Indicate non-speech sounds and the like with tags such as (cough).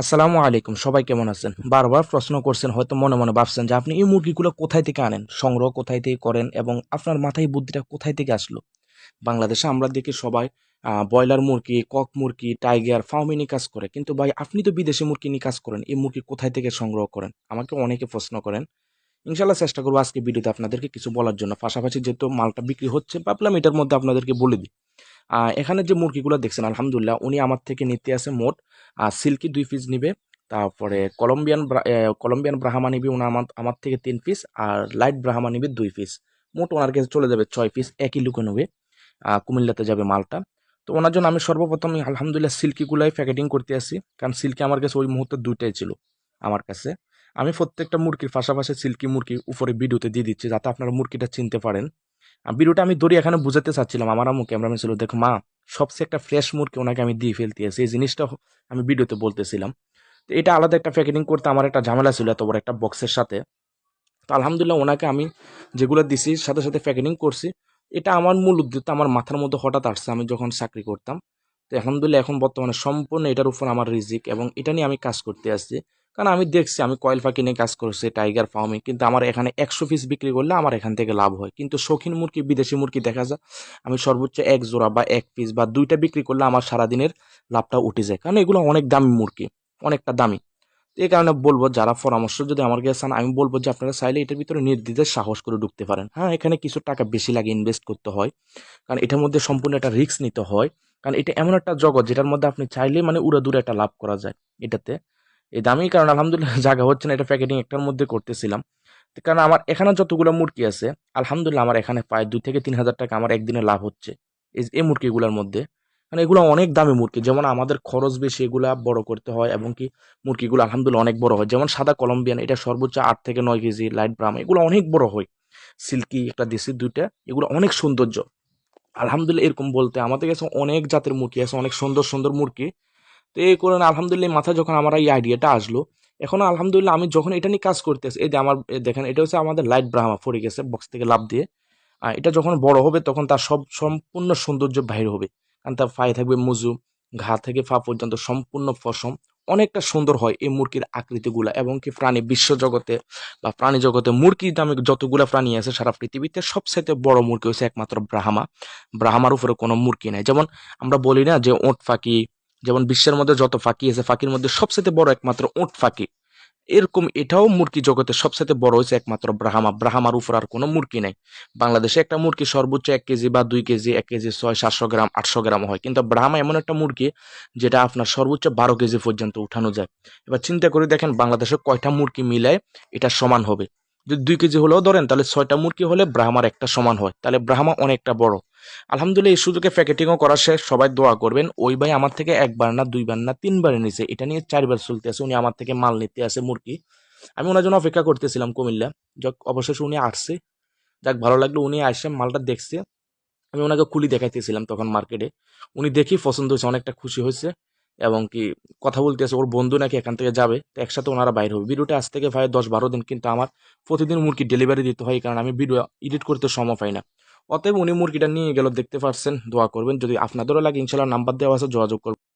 আসসালামু আলাইকুম, সবাই কেমন আছেন? বারবার প্রশ্ন করছেন, হয়তো মনে মনে ভাবছেন যে আপনি এই মুরগিগুলো কোথায় থেকে আনেন? সংগ্রহ কোথায় থেকে করেন? এবং আপনার মাথায় বুদ্ধিটা কোথায় থেকে আসলো? বাংলাদেশে আমরা দেখি সবাই ব্রয়লার মুরগি, কক মুরগি, টাইগার, ফার্মে নিয়ে কাজ করে। কিন্তু ভাই, আপনি তো বিদেশি মুরগি নিয়ে কাজ করেন, এই মুরগি কোথায় থেকে সংগ্রহ করেন? আমাকে অনেকে প্রশ্ন করেন। ইনশাল্লাহ চেষ্টা করব আজকে ভিডিওতে আপনাদেরকে কিছু বলার জন্য। পাশাপাশি যেহেতু মালটা বিক্রি হচ্ছে, ভাবলাম এটার মধ্যে আপনাদেরকে বলে দিই। এখানে যে মুরগিগুলো দেখছেন, আলহামদুলিল্লাহ উনি আমার থেকে নিতে আসে মোট সিল্কি দুই পিস নিবে। তারপরে কলম্বিয়ান কলম্বিয়ান ব্রাহ্মা নিবি ওনা আমার আমার থেকে তিন পিস আর লাইট ব্রাহ্মা নিবি দুই পিস মোট ওনার কাছে চলে যাবে ছয় পিস একই লুকে নেবে কুমিল্লাতে যাবে মালটা। তো ওনার জন্য আমি সর্বপ্রথম আলহামদুলিল্লাহ সিল্কিগুলাই প্যাকেটিং করতে আসি, কারণ সিল্কি আমার কাছে ওই মুহূর্তে দুইটাই ছিল আমার কাছে। আমি প্রত্যেকটা মুরগির পাশাপাশি সিল্কি মুরগি উপরে ভিডিওতে দিয়ে দিচ্ছি, যাতে আপনারা মুরগিটা চিনতে পারেন। ভিডিওটা আমি দড়ি এখানে বুঝাতে চাচ্ছিলাম, আমার আম্মু ক্যামেরাম্যান ছিল, দেখো মা, সবচেয়ে একটা ফ্রেশ মুরগি ওনাকে আমি দিয়ে ফেলতে আছি এই জিনিসটা আমি ভিডিওতে বলতেছিলাম। তো এটা আলাদা একটা প্যাকেটিং করতে আমার একটা ঝামেলা ছিল, এত বড় একটা বক্সের সাথে। তো আলহামদুলিল্লাহ ওনাকে আমি যেগুলো দিছি, সাথে সাথে প্যাকেটিং করছি। এটা আমার মূল উদ্দেশ্য, আমার মাথার মধ্যে হঠাৎ আসছে, আমি যখন চাকরি করতাম। তো আলহামদুলিল্লাহ এখন বর্তমানে সম্পূর্ণ এটার উপর আমার রিজিক এবং এটা নিয়ে আমি কাজ করতে আসছি। কারণ আমি দেখছি, আমি কয়েল পাখি নিয়ে কাজ করছি, টাইগার ফার্মে, কিন্তু আমার এখানে একশো পিস বিক্রি করলে আমার এখান থেকে লাভ হয়। কিন্তু শৌখিন মুরগি, বিদেশি মুরগি দেখা যায়, আমি সর্বোচ্চ এক জোড়া বা এক পিস বা দুইটা বিক্রি করলে আমার সারাদিনের লাভটা উঠে যায়। কারণ এগুলো অনেক দামি মুরগি, অনেকটা দামি। এই কারণে বলব, যারা পরামর্শ যদি আমার কাছে চান, আমি বলব যে আপনারা চাইলে এটার ভিতরে নির্দ্বিধায় সাহস করে ঢুকতে পারেন। হ্যাঁ এখানে কিছু টাকা বেশি লাগে ইনভেস্ট করতে হয়, কারণ এটার মধ্যে সম্পূর্ণ একটা রিস্ক নিতে হয়। কারণ এটা এমন একটা জগৎ, যেটার মধ্যে আপনি চাইলে মানে উড়ে দূরে একটা লাভ করা যায় এটাতে। এই দামি কারণ আলহামদুলিল্লাহ (laughs) জায়গা হচ্ছে না, এটা প্যাকেটিং একটার মধ্যে করতেছিলাম। কারণ আমার এখানে যতগুলো মুরগি আছে, আলহামদুলিল্লাহ আমার এখানে প্রায় দুই থেকে তিন হাজার টাকা আমার একদিনে লাভ হচ্ছে এই এই মুরগিগুলোর মধ্যে। মানে এগুলো অনেক দামি মুরগি, যেমন আমাদের খরচ বেশি এগুলা বড় করতে হয় এবং কি মুরগিগুলো আলহামদুলিল্লাহ অনেক বড় হয়। যেমন সাদা কলম্বিয়ান, এটা সর্বোচ্চ আট থেকে নয় কেজি লাইট ব্রাম এগুলো অনেক বড় হয়। সিল্কি একটা দেশি দুইটা, এগুলো অনেক সৌন্দর্য। আলহামদুলিল্লাহ এরকম বলতে আমাদের কাছে অনেক জাতের মুরগি আছে, অনেক সুন্দর সুন্দর মুরগি। তো এই করে আলহামদুলিল্লাহ মাথায় যখন আমার এই আইডিয়াটা আসলো, এখন আলহামদুলিল্লাহ আমি যখন এটা নিয়ে কাজ করতেছি, এই যে আমার দেখেন, এটা হচ্ছে আমাদের লাইট ব্রাহ্মা পড়ে গেছে বক্স থেকে লাভ দিয়ে। আর এটা যখন বড় হবে তখন তার সব, সম্পূর্ণ সৌন্দর্য বাহির হবে। কারণ তার পায়ে থাকবে মুজু, ঘা থেকে পা পর্যন্ত সম্পূর্ণ পশম। অনেকটা সুন্দর হয় এই মুরগির আকৃতিগুলা এবং কি প্রাণী বিশ্ব জগতে বা প্রাণী জগতে মুরগির দামে যতগুলা প্রাণী আছে সারা পৃথিবীতে সবচাইতে বড় মুরগি হচ্ছে একমাত্র ব্রাহ্মা ব্রাহ্মার উপরে কোনো মুরগি নাই। যেমন আমরা বলি না যে ওঁট ফাঁকি যেমন বিশ্বের মধ্যে যত ফাঁকি আছে, ফাঁকির মধ্যে সবচেয়ে বড় একমাত্র ওট ফাঁকি। এরকম এটাও মুরগি জগতে সবচেয়ে বড় হয়েছে একমাত্র ব্রাহ্মা। ব্রাহ্মার উপর আর কোনো মুরগি নাই। বাংলাদেশে একটা মুরগি সর্বোচ্চ এক কেজি বা দুই কেজি, এক কেজি ছয়, সাতশো গ্রাম, আটশো গ্রাম হয়। কিন্তু ব্রাহ্মা এমন একটা মুরগি যেটা আপনার সর্বোচ্চ বারো কেজি পর্যন্ত উঠানো যায়। এবার চিন্তা করে দেখেন বাংলাদেশে কয়টা মুরগি মিলায় এটা সমান হবে। যদি দুই কেজি হলেও ধরেন, তাহলে ছয়টা মুরগি হলে ব্রাহ্মার একটা সমান হয়। তাহলে ব্রাহ্মা অনেকটা বড়। আলহামদুলিল্লাহ, এই সুযোগে প্যাকেটিংও করা শেষ। সবাই দোয়া করবেন, ওই ভাই আমার থেকে একবার না দুইবার না তিনবার নিছে। এটা নিয়ে চারবার চলতে আছে, উনি আমার থেকে মাল নিতে আসে মুরগি। আমি ওনার জন্য অপেক্ষা করতেছিলাম কুমিল্লা। যাক, অবশেষে উনি আসছে। যাক, ভালো লাগল উনি আসে, মালটা দেখছে। আমি ওনাকে খুলি দেখাইতেছিলাম তখন মার্কেটে। উনি দেখি পছন্দ হয়েছে, অনেকটা খুশি হয়েছে। এবং কি কথা বলতেছে, ওর বন্ধু নাকি এখান থেকে যাবে, তো একসাথে ওনারা বাইর হবে। ভিডিওটা আজ থেকে ভাই দশ বারো দিন কিন্তু আমার প্রতিদিন মুরগি ডেলিভারি দিতে হয় কারণ আমি ভিডিও এডিট করতে সময় পাই না। অতএব উনি মুরগিটা নিয়ে গেল, দেখতে পারছেন, দোয়া করবেন। যদি আপনাদেরও লাগে, ইনশাল্লাহ নাম্বার দেওয়া আছে, যোগাযোগ করবেন।